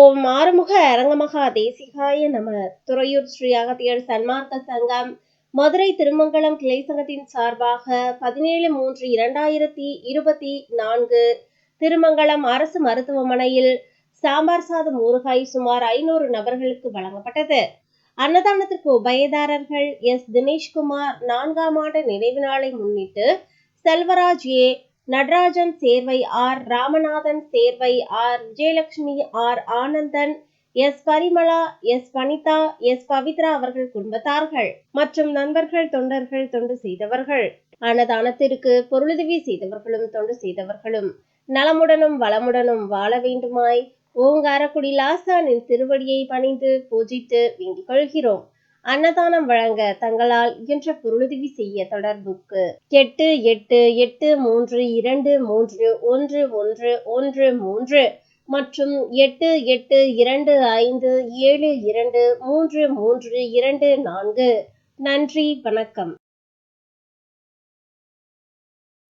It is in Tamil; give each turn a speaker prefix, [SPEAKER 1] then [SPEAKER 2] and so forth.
[SPEAKER 1] ஓம் ஆறுமுக அரங்கமகா தேசிகாய நம. துறையூர் ஸ்ரீ அகத்தியர் சன்மார்க்க சங்கம். மதுரை திருமங்கலம் கிளை சங்கத்தின் சார்பாக பதினேழு மூன்று இரண்டாயிரத்தி இருபத்தி நான்கு திருமங்கலம் அரசு மருத்துவமனையில் சாம்பார் சாதம் ஊறுகாய் சுமார் ஐநூறு நபர்களுக்கு வழங்கப்பட்டது. அன்னதானத்திற்கு உபயதாரர்கள் எஸ். தினேஷ்குமார் நான்காம் ஆண்டு நினைவு நாளை முன்னிட்டு Selvaraj A. Natarajan Servai R. Ramanathan Servai R. Vijayalakshmi R. Anandan S. Parimala S. Vanitha S. Pavithra அவர்கள் குடும்பத்தார்கள். மற்றும் நண்பர்கள் தொண்டர்கள் தொண்டு செய்தவர்கள். அன்னதானத்திற்கு பொருளுதவி செய்தவர்களும் தொண்டு செய்தவர்களும். நலமுடனும் வளமுடனும் வாழ வேண்டுமாய் ஓங்காரக்குடி லாசானின் திருவடியை பணிந்து பூஜித்து வேண்டிக் கொள்கிறோம். அன்னதானம் வழங்க தங்களால் இயன்ற பொருளுதவி செய்ய தொடர்புக்கு எட்டு எட்டு எட்டு மூன்று இரண்டு மூன்று ஒன்று ஒன்று ஒன்று மூன்று மற்றும் எட்டு எட்டு இரண்டு ஐந்து ஏழு இரண்டு மூன்று மூன்று இரண்டு நான்கு. நன்றி வணக்கம்.